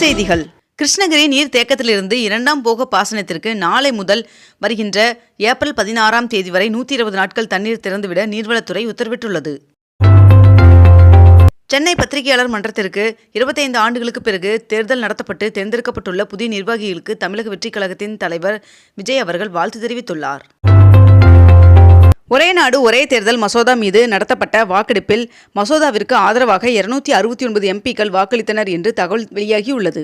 செய்திகள். கிருஷ்ணகிரி நீர் தேக்கத்திலிருந்து இரண்டாம் போக பாசனத்திற்கு நாளை முதல் வருகின்ற ஏப்ரல் பதினாறாம் தேதி வரை நூற்றி இருபது நாட்கள் தண்ணீர் திறந்துவிட நீர்வளத்துறை உத்தரவிட்டுள்ளது. சென்னை பத்திரிகையாளர் மன்றத்திற்கு இருபத்தைந்து ஆண்டுகளுக்கு பிறகு தேர்தல் நடத்தப்பட்டு தேர்ந்தெடுக்கப்பட்டுள்ள புதிய நிர்வாகிகளுக்கு தமிழக வெற்றிக் கழகத்தின் தலைவர் விஜய் அவர்கள் வாழ்த்து தெரிவித்துள்ளார். ஒரே நாடு ஒரே தேர்தல் மசோதா மீது நடத்தப்பட்ட வாக்கெடுப்பில் மசோதாவிற்கு ஆதரவாக இருநூத்தி அறுபத்தி ஒன்பது எம்பிக்கள் வாக்களித்தனர் என்று தகவல் வெளியாகியுள்ளது.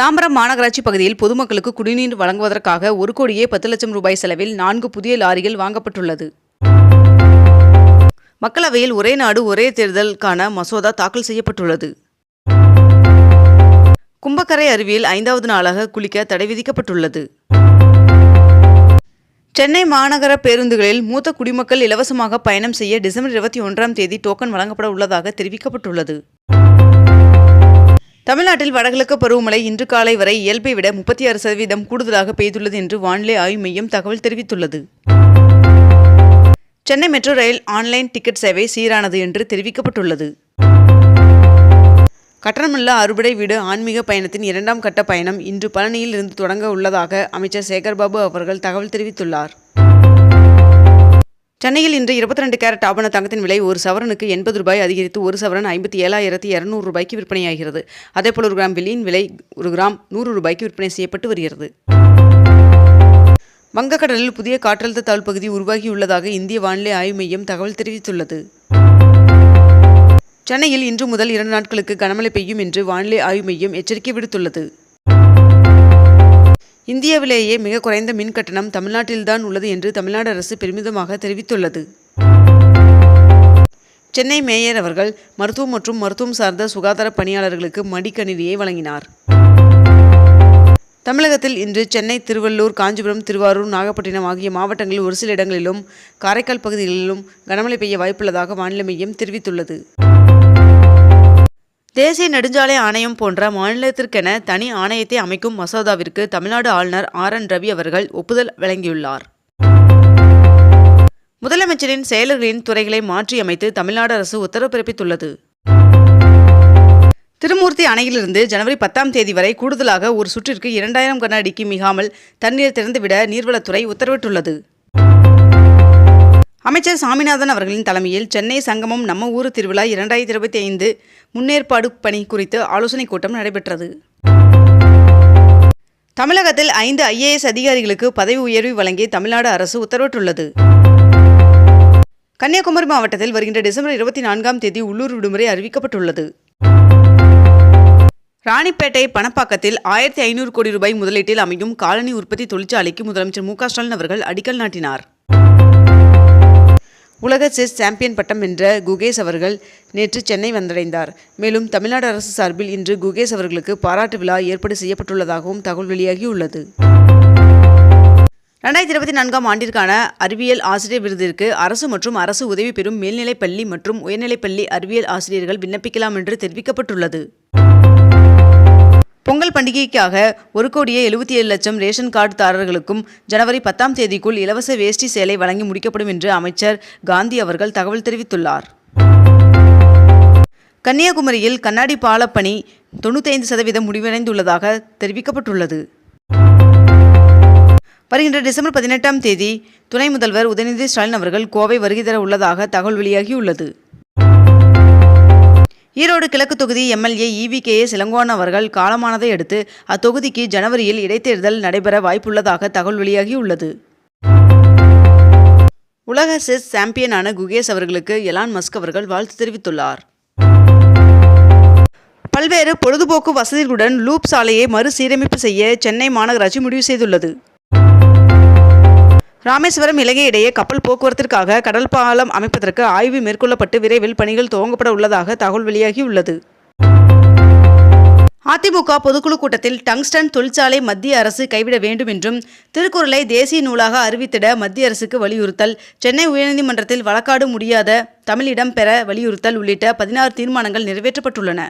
தாம்பரம் மாநகராட்சி பகுதியில் பொதுமக்களுக்கு குடிநீர் வழங்குவதற்காக ஒரு கோடியே பத்து லட்சம் ரூபாய் செலவில் நான்கு புதிய லாரிகள் வாங்கப்பட்டுள்ளது. மக்களவையில் ஒரே நாடு ஒரே தேர்தலுக்கான மசோதா தாக்கல் செய்யப்பட்டுள்ளது. கும்பக்கரை அருவியில் ஐந்தாவது நாளாக குளிக்க தடை விதிக்கப்பட்டுள்ளது. சென்னை மாநகர பேருந்துகளில் மூத்த குடிமக்கள் இலவசமாக பயணம் செய்ய டிசம்பர் இருபத்தி ஒன்றாம் தேதி டோக்கன் வழங்கப்பட உள்ளதாக தெரிவிக்கப்பட்டுள்ளது. தமிழ்நாட்டில் வடகிழக்கு பருவமழை இன்று காலை வரை இயல்பை விட முப்பத்தி ஆறு சதவீதம் கூடுதலாக பெய்துள்ளது என்று வானிலை ஆய்வு மையம் தகவல் தெரிவித்துள்ளது. சென்னை மெட்ரோ ரயில் ஆன்லைன் டிக்கெட் சேவை சீரானது என்று தெரிவிக்கப்பட்டுள்ளது. கட்டணமில்லா அறுபடை வீடு ஆன்மீக பயணத்தின் இரண்டாம் கட்ட பயணம் இன்று பழனியில் இருந்து தொடங்க உள்ளதாக அமைச்சர் சேகர்பாபு அவர்கள் தகவல் தெரிவித்துள்ளார். சென்னையில் இன்று இருபத்தி ரெண்டு கேரட் ஆபண தங்கத்தின் விலை ஒரு சவரனுக்கு எண்பது ரூபாய் அதிகரித்து ஒரு சவரன் ஐம்பத்தி ஏழாயிரத்தி இரநூறு ரூபாய்க்கு விற்பனையாகிறது. அதேபோல் ஒரு கிராம் வெள்ளியின் விலை ஒரு கிராம் நூறு ரூபாய்க்கு விற்பனை செய்யப்பட்டு வருகிறது. வங்கக்கடலில் புதிய காற்றழுத்த தாழ்வு பகுதி உருவாகியுள்ளதாக இந்திய வானிலை ஆய்வு மையம் தகவல் தெரிவித்துள்ளது. சென்னையில் இன்று முதல் இரண்டு நாட்களுக்கு கனமழை பெய்யும் என்று வானிலை ஆய்வு மையம் எச்சரிக்கை விடுத்துள்ளது. இந்தியாவிலேயே மிக குறைந்த மின் கட்டணம் தமிழ்நாட்டில்தான் உள்ளது என்று தமிழ்நாடு அரசு பெருமிதமாக தெரிவித்துள்ளது. சென்னை மேயர் அவர்கள் மருத்துவம் மற்றும் மருத்துவம் சார்ந்த சுகாதார பணியாளர்களுக்கு மடிக்கணினியை வழங்கினார். தமிழகத்தில் இன்று சென்னை திருவள்ளூர் காஞ்சிபுரம் திருவாரூர் நாகப்பட்டினம் ஆகிய மாவட்டங்களில் ஒரு சில இடங்களிலும் காரைக்கால் பகுதிகளிலும் கனமழை பெய்ய வாய்ப்புள்ளதாக வானிலை மையம் தெரிவித்துள்ளது. தேசிய நெடுஞ்சாலை ஆணையம் போன்ற மாநிலத்திற்கென தனி ஆணையத்தை அமைக்கும் மசோதாவிற்கு தமிழ்நாடு ஆளுநர் ஆர் என் ரவி அவர்கள் ஒப்புதல் வழங்கியுள்ளார். முதலமைச்சரின் செயலர்களின் துறைகளை மாற்றியமைத்து தமிழ்நாடு அரசு உத்தரவு பிறப்பித்துள்ளது. திருமூர்த்தி அணையிலிருந்து ஜனவரி பத்தாம் தேதி வரை கூடுதலாக ஒரு சுற்றிற்கு இரண்டாயிரம் கன அடிக்கு மிகாமல் தண்ணீர் திறந்துவிட நீர்வளத்துறை உத்தரவிட்டுள்ளது. அமைச்சர் சாமிநாதன் அவர்களின் தலைமையில் சென்னை சங்கமம் நம்ம ஊர் திருவிழா இரண்டாயிரத்தி இருபத்தி ஐந்து முன்னேற்பாடு பணி குறித்து ஆலோசனைக் கூட்டம் நடைபெற்றது. தமிழகத்தில் ஐந்து ஐஏஎஸ் அதிகாரிகளுக்கு பதவி உயர்வு வழங்கி தமிழ்நாடு அரசு உத்தரவிட்டுள்ளது. கன்னியாகுமரி மாவட்டத்தில் வருகின்ற டிசம்பர் இருபத்தி நான்காம் தேதி உள்ளூர் விடுமுறை அறிவிக்கப்பட்டுள்ளது. ராணிப்பேட்டை பணப்பாக்கத்தில் ஆயிரத்தி ஐநூறு கோடி ரூபாய் முதலீட்டில் அமையும் காலனி உற்பத்தி தொழிற்சாலைக்கு முதலமைச்சர் மு க ஸ்டாலின் அவர்கள் அடிக்கல் நாட்டினார். உலக செஸ் சாம்பியன் பட்டம் வென்ற குகேஷ் அவர்கள் நேற்று சென்னை வந்தடைந்தார். மேலும் தமிழ்நாடு அரசு சார்பில் இன்று குகேஷ் அவர்களுக்கு பாராட்டு விழா ஏற்பாடு செய்யப்பட்டுள்ளதாகவும் தகவல் வெளியாகியுள்ளது. ரெண்டாயிரத்தி இருபத்தி நான்காம் ஆண்டிற்கான அறிவியல் ஆசிரியர் விருதிற்கு அரசு மற்றும் அரசு உதவி பெறும் மேல்நிலைப்பள்ளி மற்றும் உயர்நிலைப்பள்ளி அறிவியல் ஆசிரியர்கள் விண்ணப்பிக்கலாம் என்று தெரிவிக்கப்பட்டுள்ளது. பொங்கல் பண்டிகைக்காக ஒரு கோடியே எழுபத்தி ஏழு லட்சம் ரேஷன் கார்டுதாரர்களுக்கும் ஜனவரி பத்தாம் தேதிக்குள் இலவச வேஷ்டி சேலை வழங்கி முடிக்கப்படும் என்று அமைச்சர் காந்தி அவர்கள் தகவல் தெரிவித்துள்ளார். கன்னியாகுமரியில் கண்ணாடி பாலப்பணி தொண்ணூத்தைந்து சதவீதம் முடிவடைந்துள்ளதாக தெரிவிக்கப்பட்டுள்ளது. வருகின்ற டிசம்பர் பதினெட்டாம் தேதி துணை முதல்வர் உதயநிதி ஸ்டாலின் அவர்கள் கோவை வருகை தர உள்ளதாக தகவல் வெளியாகியுள்ளது. ஈரோடு கிழக்கு தொகுதி எம்எல்ஏ இவி கே இளங்கோவன் அவர்கள் காலமானதை அடுத்து அத்தொகுதிக்கு ஜனவரியில் இடைத்தேர்தல் நடைபெற வாய்ப்புள்ளதாக தகவல் வெளியாகியுள்ளது. உலக செஸ் சாம்பியனான குகேஷ் அவர்களுக்கு எலான் மஸ்க் அவர்கள் வாழ்த்து தெரிவித்துள்ளார். பல்வேறு பொழுதுபோக்கு வசதிகளுடன் லூப் சாலையை மறுசீரமைப்பு செய்ய சென்னை மாநகராட்சி முடிவு செய்துள்ளது. ராமேஸ்வரம் இலங்கை இடையே கப்பல் போக்குவரத்திற்காக கடல் பாலம் அமைப்பதற்கு ஆய்வு மேற்கொள்ளப்பட்டு விரைவில் பணிகள் துவங்கப்பட உள்ளதாக தகவல் வெளியாகியுள்ளது. அதிமுக பொதுக்குழு கூட்டத்தில் டங்ஸ்டன் தொழிற்சாலை மத்திய அரசு கைவிட வேண்டும் என்றும் திருக்குறளை தேசிய நூலாக அறிவித்திட மத்திய அரசுக்கு வலியுறுத்தல் சென்னை உயர்நீதிமன்றத்தில் வழக்காடு முடியாத தமிழிடம் பெற வலியுறுத்தல் உள்ளிட்ட பதினாறு தீர்மானங்கள் நிறைவேற்றப்பட்டுள்ளன.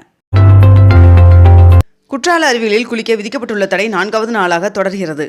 குற்றால அருவிகளில் குளிக்க விதிக்கப்பட்டுள்ள தடை நான்காவது நாளாக தொடர்கிறது.